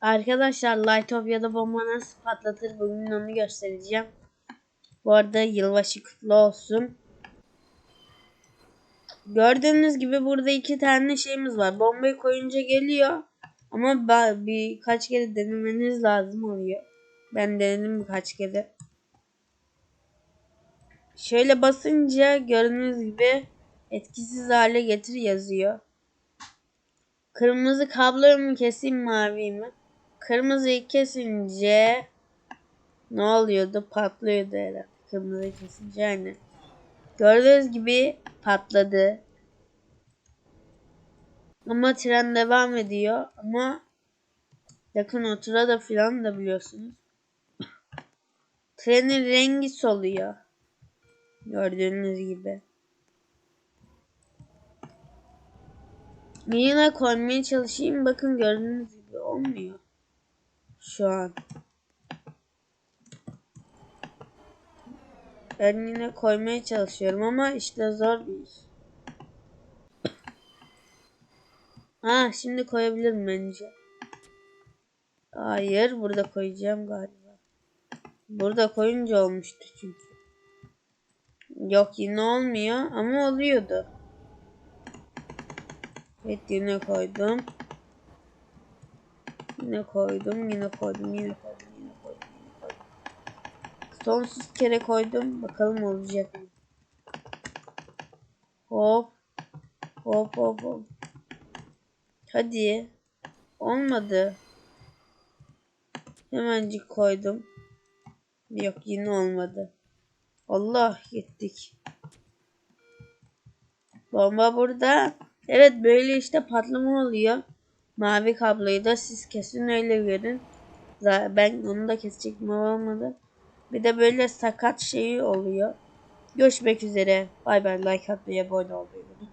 Arkadaşlar Lightopya'da bomba nasıl patlatır bugün onu göstereceğim. Bu arada yılbaşı kutlu olsun. Gördüğünüz gibi burada iki tane şeyimiz var. Bombayı koyunca geliyor. Ama birkaç kere denemeniz lazım oluyor. Ben denedim birkaç kere. Şöyle basınca gördüğünüz gibi etkisiz hale getir yazıyor. Kırmızı kabloyu mu keseyim mavi mi? Kırmızıyı kesince ne oluyordu? Patlıyordu herhalde. Kırmızıyı kesince yani. Gördüğünüz gibi patladı. Ama tren devam ediyor. Ama yakın otura da filan da biliyorsunuz. Trenin rengi soluyor. Gördüğünüz gibi. Yine koymaya çalışayım. Bakın gördüğünüz gibi olmuyor. Şu an. Ben yine koymaya çalışıyorum ama işte zor bir iş. Ha şimdi koyabilirim bence. Hayır burada koyacağım galiba. Burada koyunca olmuştu çünkü. Yok yine olmuyor ama oluyordu. Evet yine koydum. Yine koydum, yine koydum, yine koydum, yine koydum, yine koydum. Sonsuz kere koydum. Bakalım olacak mı? Hop. Hop hop hop. Hadi. Olmadı. Hemencik koydum. Yok yine olmadı. Allah gittik. Bomba burada. Evet böyle işte patlama oluyor. Mavi kabloyu da siz kesin öyle görün. Ben onu da kesecektim ama olmadı. Bir de böyle sakat şeyi oluyor. Görüşmek üzere. Bay bay like atmayı abone olmayı.